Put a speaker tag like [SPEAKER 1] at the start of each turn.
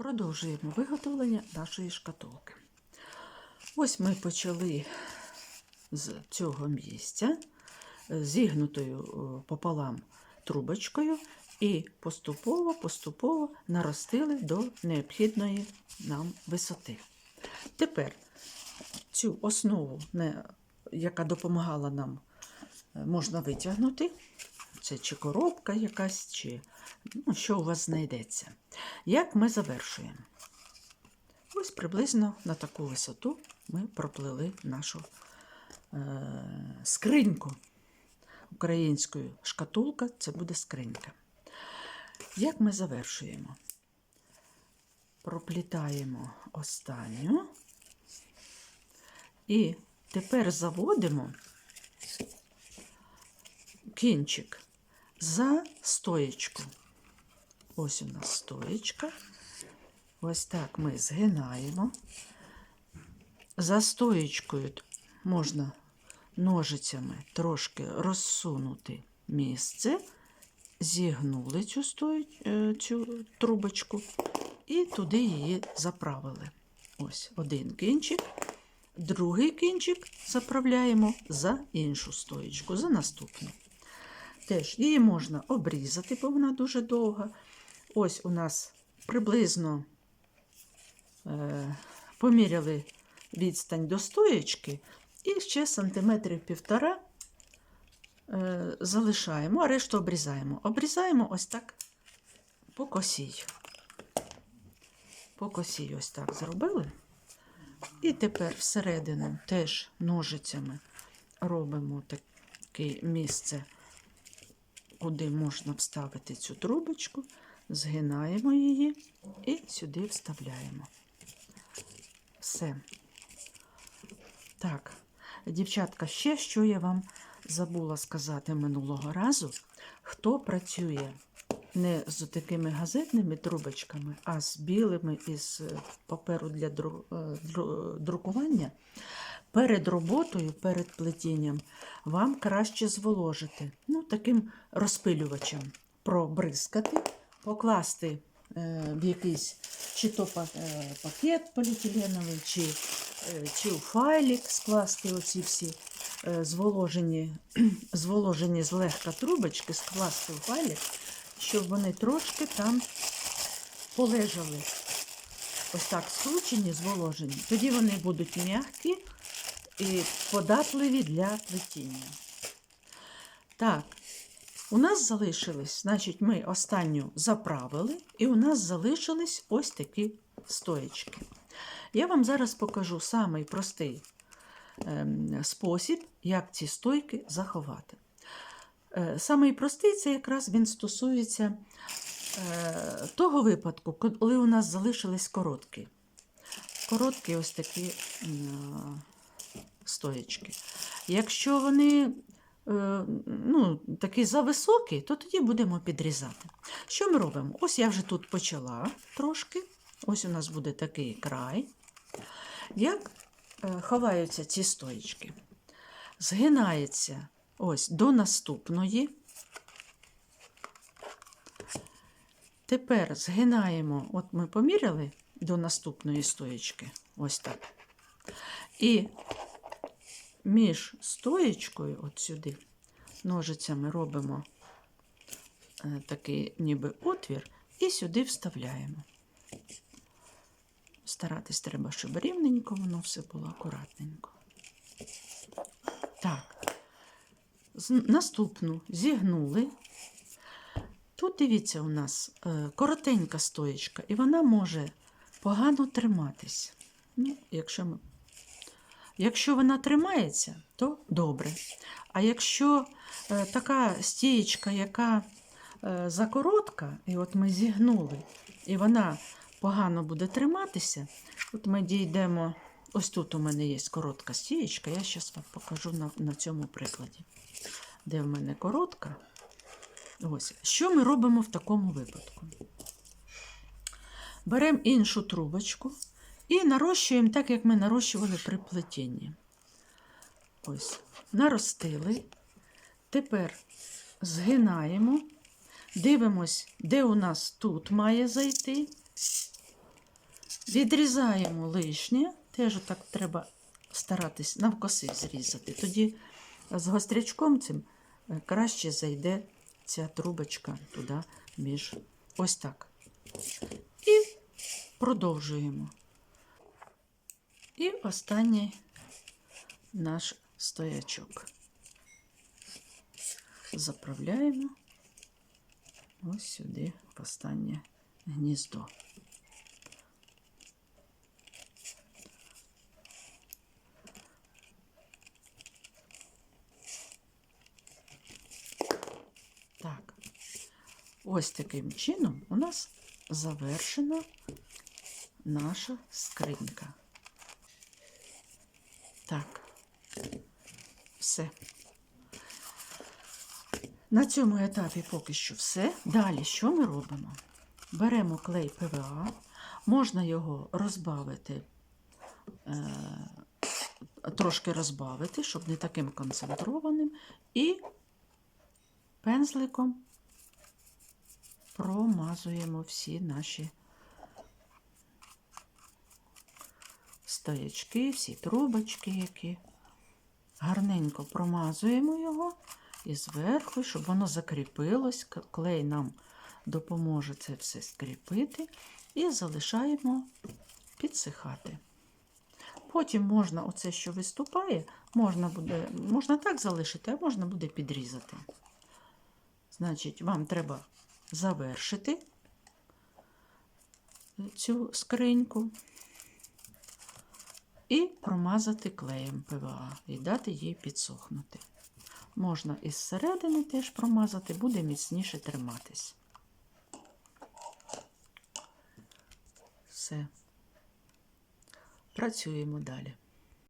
[SPEAKER 1] Продовжуємо виготовлення нашої шкатулки. Ось ми почали з цього місця зігнутою е, пополам трубочкою і поступово-поступово наростили до необхідної нам висоти. Тепер цю основу, яка допомагала нам, е, можна витягнути. Це чи коробка якась, чи ну, що у вас знайдеться. Як ми завершуємо? Ось приблизно на таку висоту ми проплили нашу е- скриньку. Українською шкатулка це буде скринька. Як ми завершуємо? Проплітаємо останню. І тепер заводимо кінчик за стоєчку. Ось у нас стоєчка. Ось так ми згинаємо. За стоєчкою можна ножицями трошки розсунути місце, зігнули цю, стою, е, цю трубочку і туди її заправили. Ось один кінчик, другий кінчик заправляємо за іншу стоєчку, за наступну. Теж її можна обрізати, бо вона дуже довга. Ось у нас приблизно е, поміряли відстань до стоєчки, і ще сантиметрів півтора е, залишаємо, а решту обрізаємо. Обрізаємо ось так по косій. По косій ось так зробили. І тепер всередину теж ножицями робимо таке місце куди можна вставити цю трубочку, згинаємо її і сюди вставляємо. Все. Так, дівчатка, ще що я вам забула сказати минулого разу. Хто працює не з такими газетними трубочками, а з білими із паперу для е, дру- друкування, перед роботою, перед плетінням, вам краще зволожити ну, таким розпилювачем, пробризкати, покласти е, в якийсь чи то е, пакет поліетиленовий, чи, е, чи у файлік скласти оці всі зволожені, зволожені злегка трубочки, скласти у файлік, щоб вони трошки там полежали. Ось так скручені, зволожені. Тоді вони будуть м'які і податливі для плетіння. Так, у нас залишились, значить, ми останню заправили, і у нас залишились ось такі стоєчки. Я вам зараз покажу самий простий ем, спосіб, як ці стойки заховати. Е, Самий простий це якраз він стосується того випадку, коли у нас залишились короткі. Короткі ось такі м, стоячки. Якщо вони е, ну, такі зависокі, то тоді будемо підрізати. Що ми робимо? Ось я вже тут почала трошки. Ось у нас буде такий край. Як е, ховаються ці стоїчки? Згинається ось до наступної. Тепер згинаємо, от ми поміряли до наступної стоїчки, ось так. І між стоєчкою, от сюди, ножицями робимо е, такий ніби отвір, і сюди вставляємо. Старатись треба, щоб рівненько воно все було акуратненько. Так, наступну зігнули. Тут дивіться, у нас е, коротенька стоєчка, і вона може погано триматись. Ну, якщо ми Якщо вона тримається, то добре. А якщо е, така стієчка, яка е, закоротка, і от ми зігнули, і вона погано буде триматися, от ми дійдемо. Ось тут у мене є коротка стієчка, я зараз вам покажу на, на цьому прикладі, де в мене коротка. Ось. Що ми робимо в такому випадку? Беремо іншу трубочку і нарощуємо так, як ми нарощували при плетінні. Ось, наростили. Тепер згинаємо, дивимось, де у нас тут має зайти. Відрізаємо лишнє, теж так треба старатись навкоси зрізати. Тоді з гострячком цим е, краще зайде ця трубочка туди між ось так. І продовжуємо. І останній наш стоячок. Заправляємо ось сюди в останнє гніздо. Ось таким чином у нас завершена наша скринька. Так, все. На цьому етапі поки що все. Далі що ми робимо? Беремо клей ПВА, можна його розбавити, е, трошки розбавити, щоб не таким концентрованим, і пензликом промазуємо всі наші стоячки, всі трубочки, які гарненько промазуємо його і зверху, щоб воно закріпилось. Клей нам допоможе це все скріпити і залишаємо підсихати. Потім можна оце, що виступає, можна, буде, можна так залишити, а можна буде підрізати. Значить, вам треба завершити цю скриньку і промазати клеєм ПВА і дати їй підсохнути. Можна із середини теж промазати, буде міцніше триматись. Все. Працюємо далі.